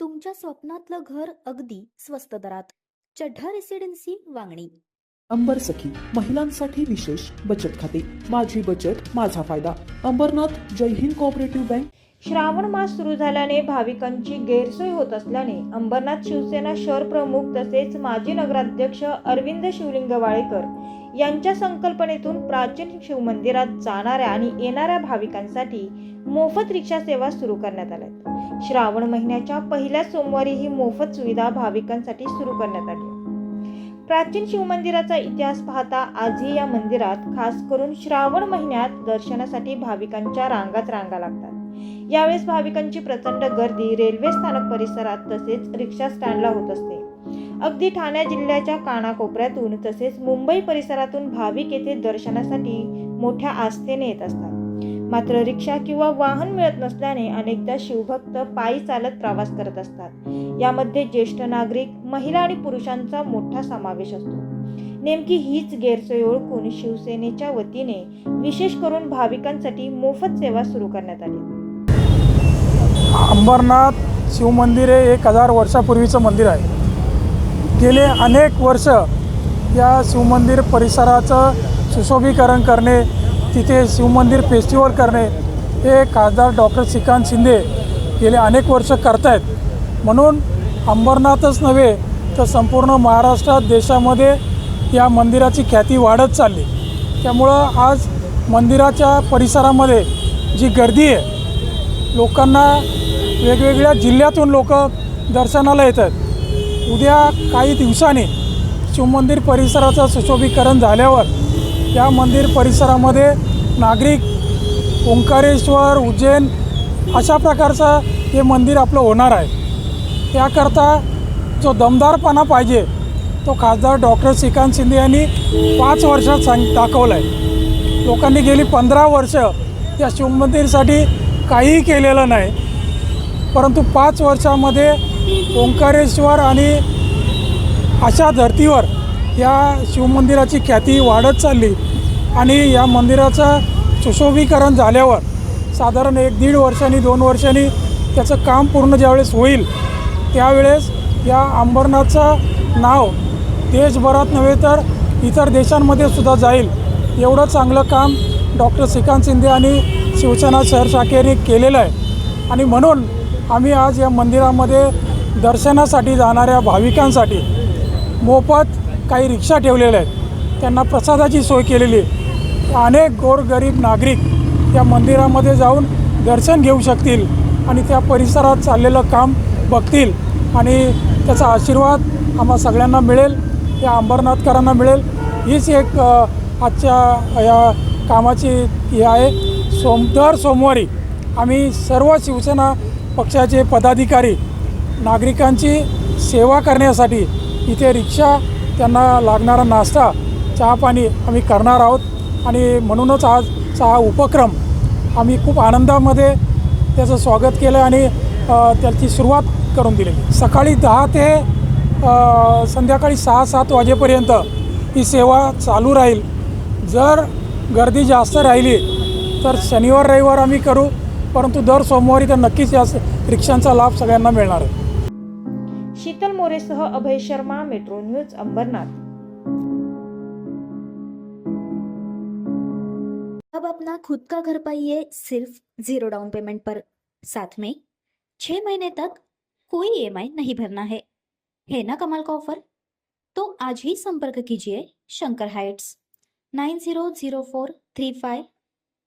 तुमच्या स्वप्नातलं घर अगदी स्वस्त दरात. चढ्ढा रेसिडेन्सी वांगणी. अंबर सखी महिलांसाठी विशेष बचत खाते. माझी बचत माझा फायदा. Ambernath Jai Hind cooperative bank. Shravan मास सुरू झाल्याने भाविकांची गैरसोय होत असल्याने अंबरनाथ शिवसेना शहर प्रमुख तसेच माजी नगराध्यक्ष अरविंद शिवलिंग वाळेकर यांच्या संकल्पनेतून प्राचीन शिवमंदिरात जाणाऱ्या आणि येणाऱ्या भाविकांसाठी मोफत रिक्षा सेवा सुरू करण्यात आल्या श्रावण महिन्याच्या पहिल्या सोमवारी ही मोफत सुविधा भाविकांसाठी सुरू करण्यात आली. प्राचीन शिवमंदिराचा इतिहास पाहता आजही या मंदिरात खास करून श्रावण महिन्यात दर्शनासाठी भाविकांच्या रांगाच रांगा लागतात. यावेळेस भाविकांची प्रचंड गर्दी रेल्वे स्थानक परिसरात तसेच रिक्षा स्टँडला होत असते. अगदी ठाणे जिल्ह्याच्या कानाकोपऱ्यातून तसेच मुंबई परिसरातून भाविक येथे दर्शनासाठी मोठ्या आस्थेने येत असतात. मात्र रिक्षा किंवा वाहन मिळत नसल्याने अनेकदा शिवभक्त पायी चालत प्रवास करत असतात. यामध्ये ज्येष्ठ नागरिक महिला आणि पुरुषांचा मोठा समावेश असतो. नेमकी हीच गैरसोय ओळखून शिवसेनेच्या वतीने विशेष करून भाविकांसाठी मोफत सेवा सुरू करण्यात आली. अंबरनाथ शिवमंदिर हे एक हजार वर्षापूर्वीचं मंदिर आहे. गेले अनेक वर्ष या शिवमंदिर परिसराचं सुशोभीकरण करणे तिथे शिवमंदिर फेस्टिवल करणे हे खासदार डॉक्टर श्रीकांत शिंदे गेले अनेक वर्ष करतायत. म्हणून अंबरनाथच नव्हे तर संपूर्ण महाराष्ट्रात देशामध्ये या मंदिराची ख्याती वाढत चालली. त्यामुळं आज मंदिराच्या परिसरामध्ये जी गर्दी आहे लोकांना वेगवेगळ्या जिल्ह्यातून लोक दर्शनाला येतात. उद्या काही दिवसांनी शिवमंदिर परिसराचं सुशोभीकरण झाल्यावर या मंदिर परिसरामध्ये नागरिक ओंकारेश्वर उज्जैन अशा प्रकारचं हे मंदिर आपलं होणार आहे. त्याकरता जो दमदारपणा पाहिजे तो खासदार डॉक्टर श्रीकांत शिंदे यांनी पाच वर्षात सांग दाखवला आहे लोकांनी गेली पंधरा वर्ष या शिवमंदिरसाठी काहीही केलेलं नाही. परंतु पाच वर्षामध्ये ओंकारेश्वर आणि अशा धर्तीवर या शिवमंदिराची ख्याती वाढत चालली आणि या मंदिराचं सुशोभीकरण झाल्यावर साधारण एक दीड वर्षांनी दोन वर्षांनी त्याचं काम पूर्ण ज्यावेळेस होईल त्यावेळेस या अंबरनाथचं नाव देशभरात नव्हे तर इतर देशांमध्ये सुद्धा जाईल. एवढं चांगलं काम डॉक्टर श्रीकांत शिंदे आणि शिवसेना शहर शाखेने केलेलं आहे. आणि म्हणून आम्ही आज या मंदिरामध्ये दर्शनासाठी जाणाऱ्या भाविकांसाठी मोफत काही रिक्षा ठेवलेल्या आहेत. त्यांना प्रसादाची सोय केलेली आहे. अनेक गोरगरीब नागरिक या मंदिरामध्ये जाऊन दर्शन घेऊ शकतील आणि त्या परिसरात चाललेलं काम बघतील आणि त्याचा आशीर्वाद आम्हा सगळ्यांना मिळेल या अंबरनाथकरांना मिळेल. हीच एक आजच्या या कामाची ही आहे. सोम दर सोमवारी आम्ही सर्व शिवसेना पक्षाचे पदाधिकारी नागरिकांची सेवा करण्यासाठी इथे रिक्षा त्यांना लागणारा नाश्ता चहा पाणी आम्ही करणार आहोत. आणि म्हणूनच आजचा हा उपक्रम आम्ही खूप आनंदामध्ये त्याचं स्वागत केलं आणि त्याची सुरुवात करून दिली सकाळी दहा ते संध्याकाळी सहा सात वाजेपर्यंत ही सेवा चालू राहील. जर गर्दी जास्त राहिली तर शनिवार रविवार आम्ही करू. परंतु दर सोमवारी तर नक्कीच या रिक्षांचा लाभ सगळ्यांना मिळणार आहे. शीतल मोरेसह अभय शर्मा, मेट्रो न्यूज़ अंबरनाथ. अब अपना खुद का घर पाइए सिर्फ़ ज़ीरो डाउन पेमेंट पर। साथ में छह महीने तक कोई ईएमआई नहीं भरना है। है ना कमाल का ऑफ़र? तो आज ही संपर्क कीजिए Shankar heights. Nine zero zero four three five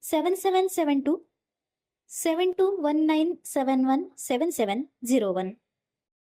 seven seven seven two seven two one nine seven one seven seven zero one.